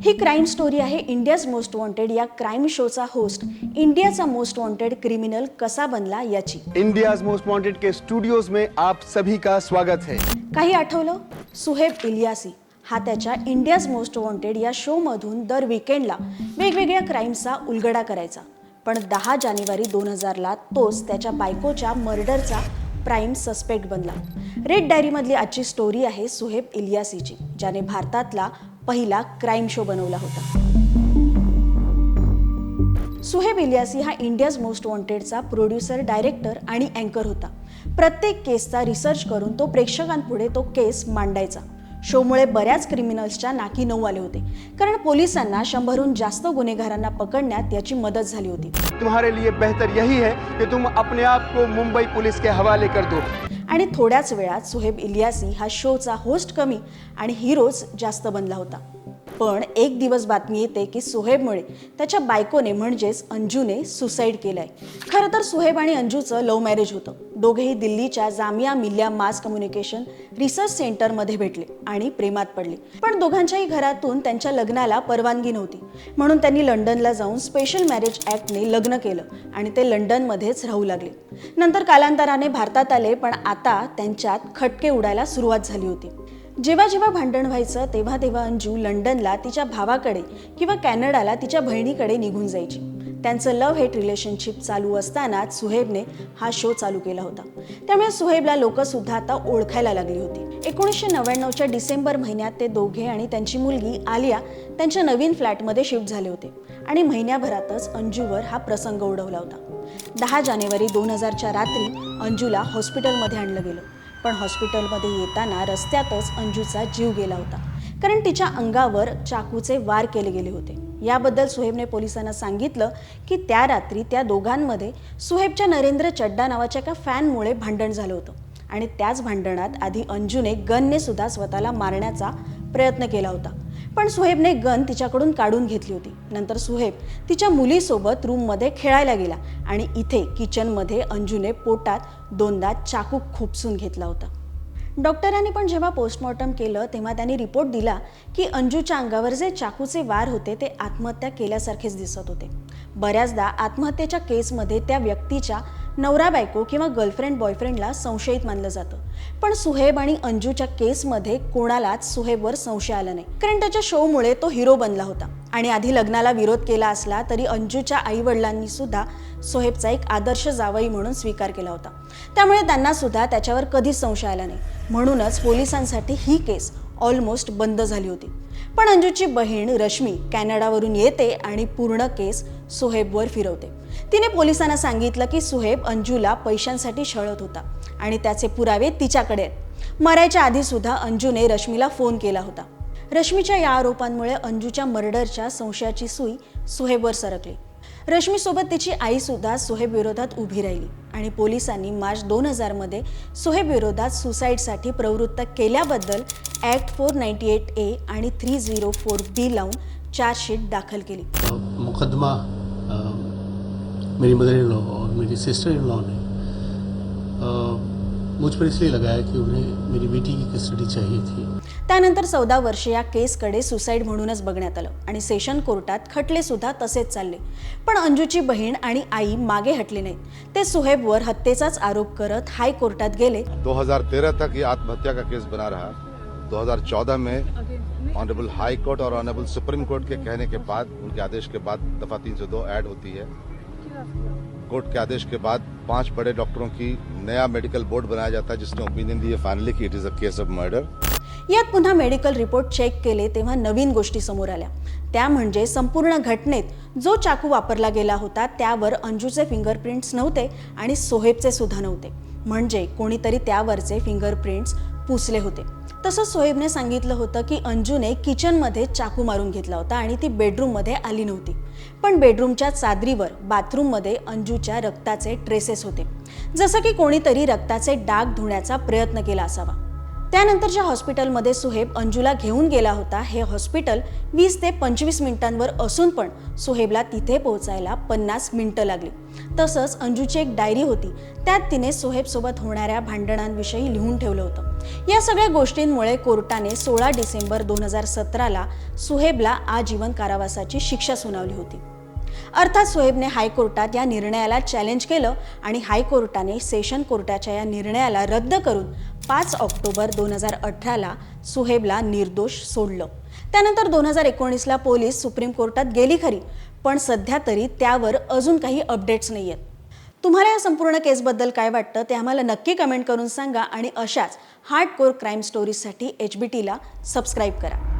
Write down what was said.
ही crime story आहे India's most wanted या crime शोचा होस्ट इंडियाचा मोस्ट वॉन्टेड क्रिमिनल कसा बनला याची. इंडियाज मोस्ट वांटेड के स्टूडियोज में आप सभी का स्वागत है। काही आठवलं? सुहेब इलियासी हा त्याच्या इंडियाज मोस्ट वॉन्टेड या शोमधून दर विकेंडला वेगवेगळ्या क्राईमचा उलगडा करायचा. पण दहा जानेवारी दोन हजारला तोच त्याच्या बायकोच्या मर्डरचा प्राईम सस्पेक्ट बनला. रेड डायरीमधली आजची स्टोरी आहे सुहेब इलियासीची ज्याने भारतातला पहिला क्राईम शो बनवला होता. सुहेब इलियासी हा इंडियाज मोस्ट वॉन्टेडचा प्रोड्युसर डायरेक्टर आणि अँकर होता. प्रत्येक केसचा रिसर्च करून तो प्रेक्षकांपुढे तो केस मांडायचा. शोमुळे बऱ्याच क्रिमिनल्सच्या नाकी नऊ आले होते. कारण पोलिसांना शंभरहून जास्त गुन्हेगारांना पकडण्यात याची मदत झाली होती. तुम्हारे लिए बेहतर यही है कि तुम अपने आप को मुंबई पुलिस के हवाले कर दो. आणि थोड्याच वेळात सुहेब इलियासी हा शोचा होस्ट कमी आणि हिरोज जास्त बनला होता. पण एक दिवस बातमी येते की सुहेबमुळे त्याच्या बायकोने म्हणजेच अंजूने सुसाईड केलंय. खरं तर सुहेब आणि अंजूचं लव्ह मॅरेज होतं. दोघेही दिल्लीच्या Jamia Millia mass communication research सेंटरमध्ये भेटले आणि प्रेमात पडले. पण दोघांच्याही घरातून त्यांच्या लग्नाला परवानगी नव्हती. म्हणून त्यांनी लंडनला जाऊन स्पेशल मॅरेज ॲक्टने लग्न केलं आणि ते लंडनमध्येच राहू लागले. नंतर कालांतराने भारतात आले पण आता त्यांच्यात खटके उडायला सुरुवात झाली होती. जेव्हा जेव्हा भांडण व्हायचं तेव्हा तेव्हा अंजू लंडनला तिच्या भावाकडे किंवा कॅनडाला तिच्या बहिणीकडे निघून जायची. त्यांचं लव्ह हेट रिलेशनशिप चालू असतानाच सुहेबने हा शो चालू केला होता. त्यामुळे सुहेबला लोकसुद्धा आता ओळखायला लागली होती. एकोणीसशे नव्याण्णवच्या डिसेंबर महिन्यात ते दोघे आणि त्यांची मुलगी आलिया त्यांच्या नवीन फ्लॅटमध्ये शिफ्ट झाले होते आणि महिन्याभरातच अंजूवर हा प्रसंग उडवला होता. दहा जानेवारी दोन हजारच्या रात्री अंजूला हॉस्पिटलमध्ये आणलं गेलं. पण हॉस्पिटलमध्ये येताना रस्त्यातच अंजूचा जीव गेला होता. कारण तिच्या अंगावर चाकूचे वार केले गेले होते. याबद्दल सुहेबने पोलिसांना सांगितलं की त्या रात्री त्या दोघांमध्ये सुहेबच्या नरेंद्र चड्डा नावाच्या एका फॅनमुळे भांडण झालं होतं. आणि त्याच भांडणात आधी अंजूने गनने सुद्धा स्वतःला मारण्याचा प्रयत्न केला होता. पण सुहेबने गन तिच्याकडून काढून घेतली होती. नंतर सुहेब तिच्या मुलीसोबत रूममध्ये खेळायला गेला आणि इथे किचनमध्ये अंजूने पोटात दोनदा चाकू खुपसून घेतला होता. डॉक्टरांनी पण जेव्हा पोस्टमॉर्टम केलं तेव्हा त्यांनी रिपोर्ट दिला की अंजूच्या अंगावर जे चाकूचे वार होते ते आत्महत्या केल्यासारखेच दिसत होते. बऱ्याचदा आत्महत्येच्या केसमध्ये त्या व्यक्तीच्या नवरा बायको किंवा गर्लफ्रेंड बॉयफ्रेंडला संशयित मानलं जातं. पण सुहेब आणि अंजूच्या केसमध्ये कोणालाच सुहेबवर संशय आला नाही. कारण त्याच्या शोमुळे तो हिरो बनला होता. आणि आधी लग्नाला विरोध केला असला तरी अंजूच्या आईवडिलांनी सुद्धा सोहेबचा एक आदर्श जावई म्हणून स्वीकार केला होता. त्यामुळे त्यांना सुद्धा त्याच्यावर कधीच संशय आला नाही. म्हणूनच पोलिसांसाठी ही केस ऑलमोस्ट बंद झाली होती. पण अंजूची बहीण रश्मी कॅनडावरून येते आणि पूर्ण केस सुहेबवर फिरवते. तिने पोलिसांना सांगितलं की सुहेब अंजूला पैशांसाठी छळत होता आणि त्याचे पुरावे तिच्याकडे आहेत. मरायच्या आधी सुद्धा अंजूने रश्मीला फोन केला होता. रश्मीच्या या आरोपांमुळे अंजूच्या मर्डरच्या संशयाची सुई सुहेबवर सरकली. रश्मीसोबत तिची आई सुद्धा सुहेब विरोधात उभी राहिली. आणि पोलिसांनी मार्च दोन हजारमध्ये सुहेबविरोधात सुसाईडसाठी प्रवृत्त केल्याबद्दल act four ninety eight A आणि थ्री झिरो फोर बी लावून चार्जशीट दाखल केली. मुकदमा मेरी मदर इन लॉ और मेरी सिस्टर इन लॉ ने मुझ पर इसलिए लगाया कि उन्हें मेरी बेटी की कस्टडी चाहिए थी। त्यानंतर चौदा वर्षे या केसकडे सुसाईड म्हणूनच बघण्यात आलं आणि सेशन कोर्टात खटले सुद्धा तसेच चालले. पण अंजूची बहीण आणि आई मागे हटले नाहीत. ते सुहेबवर हत्येचाच आरोप करत हायकोर्टात गेले. 2013 तक ये आत्महत्या का केस बना रहा। 2014 में ऑनरेबल हाई कोर्ट और ऑनरेबल सुप्रीम कोर्ट के कहने के बाद उनके आदेश के बाद दफा 302 ऐड होती है। कोर्ट के आदेश के बाद पांच बड़े डॉक्टरों की नया मेडिकल बोर्ड बनाया जाता है जिसने ओपिनियन दिए है finally it is a case of murder यात पुन्हा मेडिकल रिपोर्ट चेक केले तेव्हा नवीन गोष्टी समोर आल्या. त्या म्हणजे संपूर्ण घटनेत जो चाकू वापरला गेला होता त्यावर अंजूचे फिंगरप्रिंट्स नव्हते आणि सोहेबचे सुद्धा नव्हते. म्हणजे कोणीतरी त्यावरचे फिंगरप्रिंट्स पुसले होते. तसंच सोहेबने सांगितलं होतं की अंजूने किचनमध्ये चाकू मारून घेतला होता आणि ती बेडरूममध्ये आली नव्हती. पण बेडरूमच्या चादरीवर बाथरूममध्ये अंजूच्या रक्ताचे ट्रेसेस होते. जसं की कोणीतरी रक्ताचे डाग धुण्याचा प्रयत्न केला असावा. त्यानंतरच्या हॉस्पिटलमध्ये सुहेब अंजूला घेऊन गेला होता हे हॉस्पिटल वीस ते पंचवीस मिनिटांवर असून पण सुहेबला तिथे पोहोचायला पन्नास मिनिटं लागली. तसंच अंजूची एक डायरी होती त्यात तिने सुहेबसोबत होणाऱ्या भांडणांविषयी लिहून ठेवलं होतं. या सगळ्या गोष्टींमुळे कोर्टाने सोळा डिसेंबर दोन हजार सतराला सुहेबला आजीवन कारावासाची शिक्षा सुनावली होती. अर्थात सुहेबने हायकोर्टात या निर्णयाला चॅलेंज केलं आणि हायकोर्टाने सेशन कोर्टाच्या या निर्णयाला रद्द करून पाच ऑक्टोबर दोन हजार अठराला सुहेबला निर्दोष सोडलं. त्यानंतर दोन हजार एकोणीसला पोलीस सुप्रीम कोर्टात गेली खरी पण सध्या तरी त्यावर अजून काही अपडेट्स नाही आहेत तुम्हाला या संपूर्ण केसबद्दल काय वाटतं ते आम्हाला नक्की कमेंट करून सांगा आणि अशाच हार्ड कोर क्राईम स्टोरीजसाठी एच बी टीला सबस्क्राईब करा.